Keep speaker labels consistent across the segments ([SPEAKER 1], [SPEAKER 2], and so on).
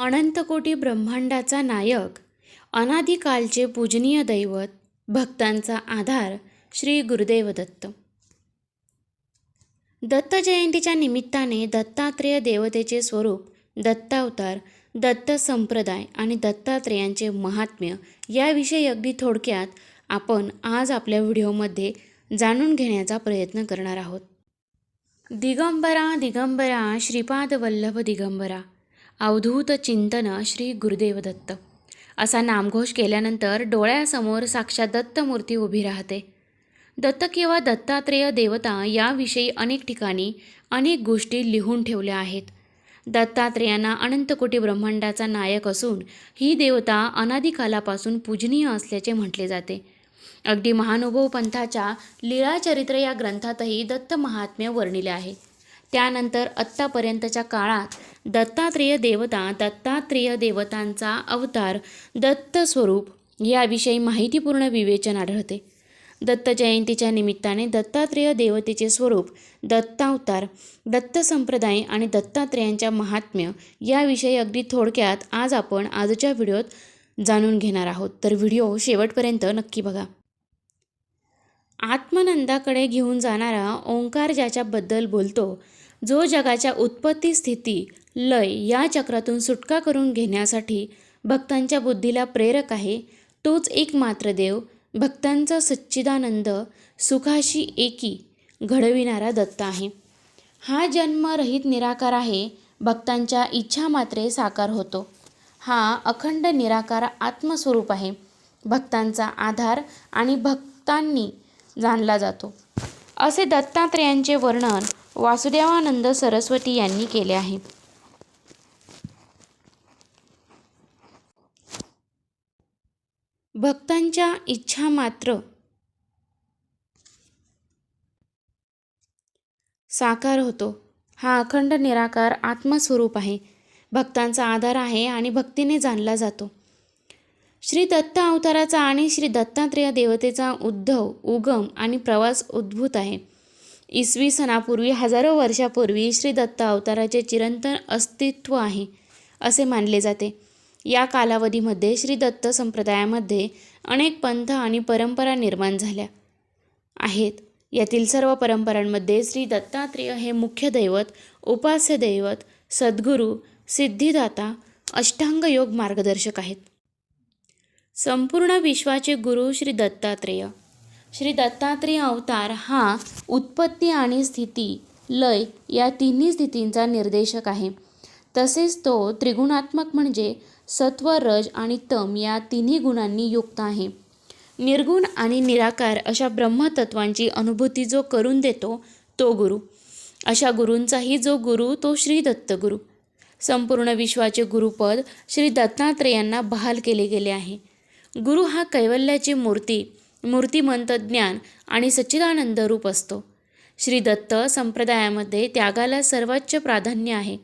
[SPEAKER 1] अनंतकोटी ब्रह्मांडाचा नायक अनादिकालचे पूजनीय दैवत भक्तांचा आधार श्री गुरुदेव दत्त दत्त जयंतीच्या निमित्ताने दत्तात्रेय देवतेचे स्वरूप दत्तावतार दत्त संप्रदाय आणि दत्तात्रेयांचे महात्म्य याविषयी अगदी थोडक्यात आपण आज आपल्या व्हिडिओमध्ये जाणून घेण्याचा प्रयत्न करणार आहोत. दिगंबरा दिगंबरा श्रीपाद वल्लभ दिगंबरा. अवधूत चिंतन श्री गुरुदेव दत्त असा नामघोष केल्यानंतर डोळ्यासमोर साक्षात दत्तमूर्ती उभी राहते. दत्त किंवा दत्तात्रेय देवता याविषयी अनेक ठिकाणी अनेक गोष्टी लिहून ठेवल्या आहेत. दत्तात्रेयांना अनंतकोटी ब्रह्मांडाचा नायक असून ही देवता अनादिकालापासून पूजनीय असल्याचे म्हटले जाते. अगदी महानुभव पंथाच्या लीळाचरित्र या ग्रंथातही दत्त महात्म्य वर्णिले आहे. त्यानंतर आत्तापर्यंतच्या काळात दत्तात्रेय देवता दत्तात्रेय देवतांचा अवतार दत्त स्वरूप याविषयी माहितीपूर्ण विवेचन आढळते. दत्त जयंतीच्या निमित्ताने दत्तात्रेय देवतेचे स्वरूप दत्तावतार दत्त संप्रदाय आणि दत्तात्रेयांच्या महात्म्य याविषयी अगदी थोडक्यात आज आपण आजच्या व्हिडिओत जाणून घेणार आहोत. तर व्हिडिओ शेवटपर्यंत नक्की बघा. आत्मनंदाकडे घेऊन जाणारा ओंकार ज्याच्याबद्दल बोलतो जो जगाच्या उत्पत्ती स्थिती लय या चक्रातून सुटका करून घेण्यासाठी भक्तांच्या बुद्धीला प्रेरक आहे तोच एकमात्र देव भक्तांचा सच्चिदानंद सुखाशी एकी घडविणारा दत्त आहे. हा जन्मरहित निराकार आहे भक्तांच्या इच्छा मात्रे साकार होतो. हा अखंड निराकार आत्मस्वरूप आहे. भक्तांचा आधार आणि भक्तांनी जाणला जातो. असे दत्तात्रेयांचे वर्णन वासुदेवानंद सरस्वती यांनी केले आहे. भक्तांच्या इच्छा मात्र साकार होतो. हा अखंड निराकार आत्मस्वरूप आहे. भक्तांचा आधार आहे आणि भक्तीने जाणला जातो. श्री दत्त अवताराचा आणि श्री दत्तात्रेय देवतेचा उद्धव उगम आणि प्रवास उद्भूत आहे. इसवी सणापूर्वी हजारो वर्षापूर्वी श्री दत्त अवताराचे चिरंतन अस्तित्व आहे असे मानले जाते. या कालावधीमध्ये श्री दत्त संप्रदायामध्ये अनेक पंथ आणि परंपरा निर्माण झाल्या आहेत. यातील सर्व परंपरांमध्ये श्री दत्तात्रेय हे मुख्य दैवत उपास्य दैवत सद्गुरू सिद्धिदाता अष्टांग योग मार्गदर्शक आहेत. संपूर्ण विश्वाचे गुरु श्री दत्तात्रेय. श्री दत्तात्रेय अवतार हा उत्पत्ती आणि स्थिती लय या तिन्ही स्थितींचा निर्देशक आहे. तसेच तो त्रिगुणात्मक म्हणजे सत्व रज आणि तम या तिन्ही गुणांनी युक्त आहे. निर्गुण आणि निराकार अशा ब्रह्मतत्वांची अनुभूती जो करून देतो तो गुरु. अशा गुरूंचाही जो गुरु तो श्री दत्तगुरु. संपूर्ण विश्वाचे गुरुपद श्री दत्तात्रेयांना बहाल केले गेले आहे. गुरु हा कैवल्याची मूर्ती मूर्तिमंत ज्ञान आणि सच्चिदानंद रूप असतो. श्री दत्त संप्रदायामध्ये त्यागाला सर्वोच्च प्राधान्य आहे.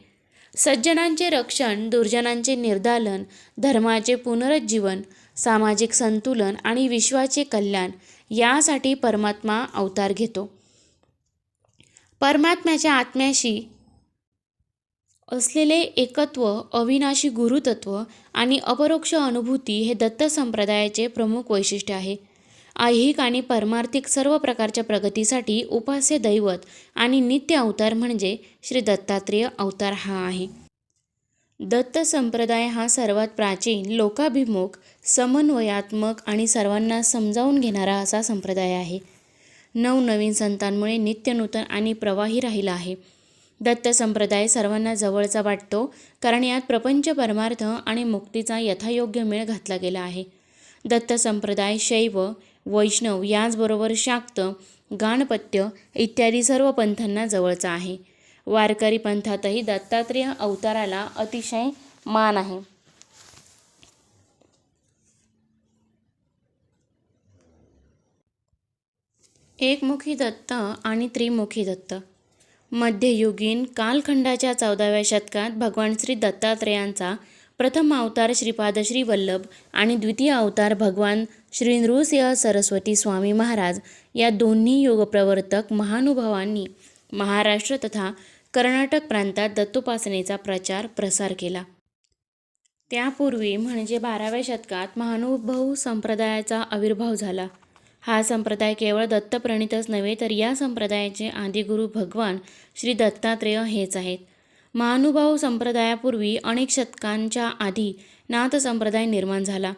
[SPEAKER 1] सज्जनांचे रक्षण दुर्जनांचे निर्दालन धर्माचे पुनरुज्जीवन सामाजिक संतुलन आणि विश्वाचे कल्याण यासाठी परमात्मा अवतार घेतो. परमात्म्याच्या आत्म्याशी असलेले एकत्व अविनाशी गुरुतत्व आणि अपरोक्ष अनुभूती हे दत्त संप्रदायाचे प्रमुख वैशिष्ट्य आहे. ऐहिक आणि परमार्थिक सर्व प्रकारच्या प्रगतीसाठी उपास्य दैवत आणि नित्य अवतार म्हणजे श्री दत्तात्रेय अवतार हा आहे. दत्त संप्रदाय हा सर्वात प्राचीन लोकाभिमुख समन्वयात्मक आणि सर्वांना समजावून घेणारा असा संप्रदाय आहे. नवनवीन संतांमुळे नित्यनूतन आणि प्रवाही राहिला आहे. दत्त संप्रदाय सर्वांना जवळचा वाटतो कारण यात प्रपंच परमार्थ आणि मुक्तीचा यथायोग्य मेळ घातला गेला आहे. दत्त संप्रदाय शैव वैष्णव याचबरोबर शाक्त गाणपत्य इत्यादी सर्व पंथांना जवळचा आहे. वारकरी पंथातही दत्तात्रेय अवताराला अतिशय मान आहे. एकमुखी दत्त आणि त्रिमुखी दत्त. मध्ययुगीन कालखंडाच्या चौदाव्या शतकात भगवान श्री दत्तात्रेयांचा प्रथम अवतार श्रीपाद श्री वल्लभ आणि द्वितीय अवतार भगवान श्री नृसिंह सरस्वती स्वामी महाराज या दोन्ही योगप्रवर्तक महानुभावांनी महाराष्ट्र तथा कर्नाटक प्रांतात दत्तोपासनेचा प्रचार प्रसार केला. त्यापूर्वी म्हणजे बाराव्या शतकात महानुभाव संप्रदायाचा आविर्भाव झाला. हा संप्रदाय केवळ दत्तप्रणीतच नव्हे तर या संप्रदायाचे आदिगुरू भगवान श्री दत्तात्रेय हेच आहेत. महानुभाव संप्रदायापूर्वी अनेक शतकांच्या आधी नाथ संप्रदाय निर्माण झाला.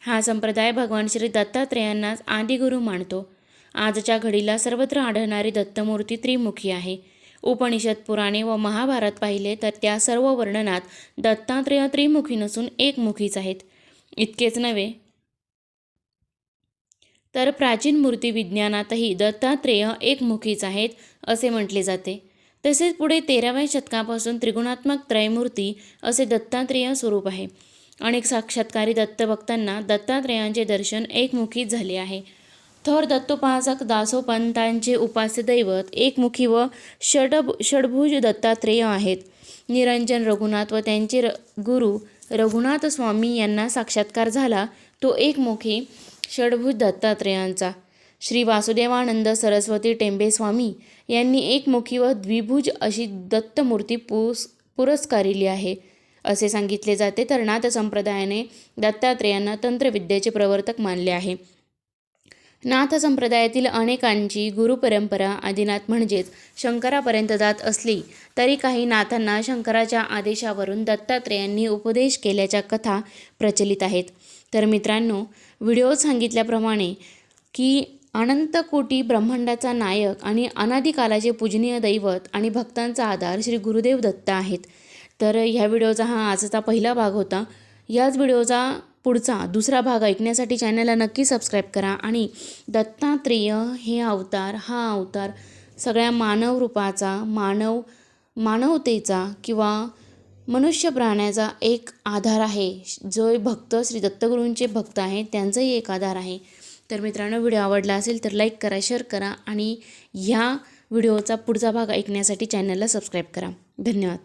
[SPEAKER 1] हा संप्रदाय भगवान श्री दत्तात्रेयांनाच आदिगुरू मानतो. आजच्या घडीला सर्वत्र आढळणारी दत्तमूर्ती त्रिमुखी आहे. उपनिषद पुराणे व महाभारत पाहिले तर त्या सर्व वर्णनात दत्तात्रेय त्रिमुखी नसून एकमुखीच आहेत. इतकेच नव्हे तर प्राचीन मूर्ती विज्ञानातही दत्तात्रेय एकमुखीच आहेत असे म्हटले जाते. तसेच पुढे तेराव्या शतकापासून त्रिगुणात्मक त्रयमूर्ती असे दत्तात्रेय स्वरूप आहे. अनेक साक्षात्कारी दत्तभक्तांना दत्तात्रेयांचे दर्शन एकमुखी झाले आहे. थोर दत्तोपासक दासोपंतांचे उपास्य दैवत एकमुखी व षडभ षडभुज दत्तात्रेय आहेत. निरंजन रघुनाथ व त्यांचे र गुरु रघुनाथ स्वामी यांना साक्षात्कार झाला. तो एकमुखी षडभुज दत्तात्रेयांचा श्री वासुदेवानंद सरस्वती टेंबे स्वामी यांनी एकमुखी व द्विभुज अशी दत्तमूर्ती पुस पुरस्कारिली आहे. असे सांगितले जाते तर नाथ संप्रदायाने दत्तात्रेयांना तंत्रविद्येचे प्रवर्तक मानले आहे. नाथ संप्रदायातील अनेकांची गुरुपरंपरा आदिनाथ म्हणजेच शंकरापर्यंत जात असली तरी काही नाथांना शंकराच्या आदेशावरून दत्तात्रेयांनी उपदेश केल्याच्या कथा प्रचलित आहेत. तर मित्रांनो व्हिडिओ सांगितल्याप्रमाणे की अनंत कोटी ब्रह्मांडाचा नायक आणि अनादिकालाचे पूजनीय दैवत आणि भक्तांचा आधार श्री गुरुदेव दत्त आहेत. तर ह्या व्हिडिओचा हा आजचा पहिला भाग होता. याच व्हिडिओचा पुढचा दुसरा भाग ऐकण्यासाठी चॅनलला नक्की सबस्क्राईब करा आणि दत्तात्रेय हे अवतार हा अवतार सगळ्या मानव रूपाचा मानव मानवतेचा किंवा मनुष्य प्राण्याचा एक आधार आहे. जो भक्त श्री दत्तगुरूंचे भक्त आहेत त्यांचाही एक आधार आहे. तर मित्रांनो व्हिडिओ आवडला असेल तर लाईक करा शेअर करा आणि ह्या व्हिडिओचा पुढचा भाग ऐकण्यासाठी चॅनलला सबस्क्राईब करा. धन्यवाद.